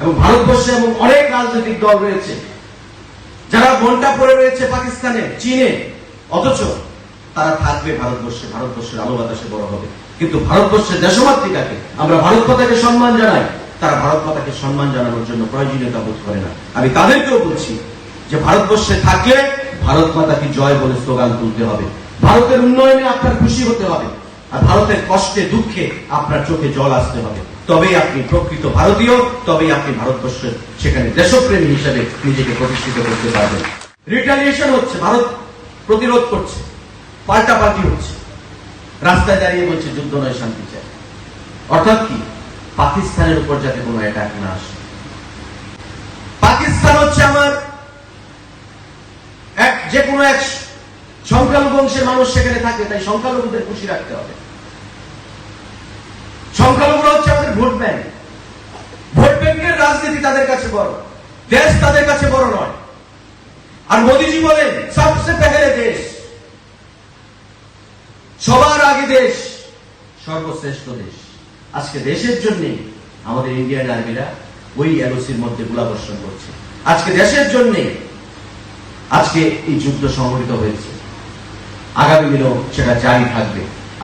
এবং ভারতবর্ষে এবং অনেক রাজনৈতিক দল রয়েছে, যারা মনটা পড়ে রয়েছে পাকিস্তানে, চীনে। অথচ তারা থাকবে ভারতবর্ষে, ভারতবর্ষের আলো বাতাসে বড় হবে। কিন্তু ভারতবর্ষের দেশমাতৃকাকে আমরা ভারত মাতাকে সম্মান জানাই, তারা ভারত মাতাকে সম্মান জানানোর জন্য প্রয়োজনীয়তা বোধ করে না। আমি তাদেরকেও বলছি যে ভারতবর্ষে থাকলে ভারত মাতাকে জয় বলে স্লোগান তুলতে হবে। ভারতের উন্নয়নে আপনার খুশি হতে হবে। আর ভারতের কষ্টে, দুঃখে আপনার চোখে জল আসতে হবে। তবেই আপনি প্রকৃত ভারতীয়, তবেই আপনি ভারতবর্ষের সেখানে দেশপ্রেমী হিসেবে নিজেকে প্রতিষ্ঠিত করতে পারবেন। রিটালিয়েশন হচ্ছে, ভারত প্রতিরোধ করছে পাল্টাপাল্টি হচ্ছে। রাস্তায় দাঁড়িয়ে বলছে, যুদ্ধ নয়, শান্তি চাই। অর্থাৎ কি? পাকিস্তানের উপর যাতে কোনো অ্যাটাক না আসে। পাকিস্তান হচ্ছে আমার এক যে কোনো এক সংখ্যালঘু বংশের মানুষ সেখানে থাকে, তাই সংখ্যালঘুদের খুশি রাখতে হবে। সংখ্যালঘুরা হচ্ছে আমাদের ভোট ব্যাংক। ভোট ব্যাংকের রাজনীতি তাদের কাছে বড়, দেশ তাদের কাছে বড় নয়। আর মোদিজি বলেন সবসে পেহলে দেশ, সবার আগে দেশ, সর্বশ্রেষ্ঠ দেশ। আজকে দেশের জন্য আমাদের ইন্ডিয়ান আর্মিরা ওই এলওসির মধ্যে গোলাবর্ষণ করছে। আজকে দেশের জন্য আজকে এই যুদ্ধ সংঘটিত হয়েছে। আগামী দিনেও সেটা জারি থাকবে।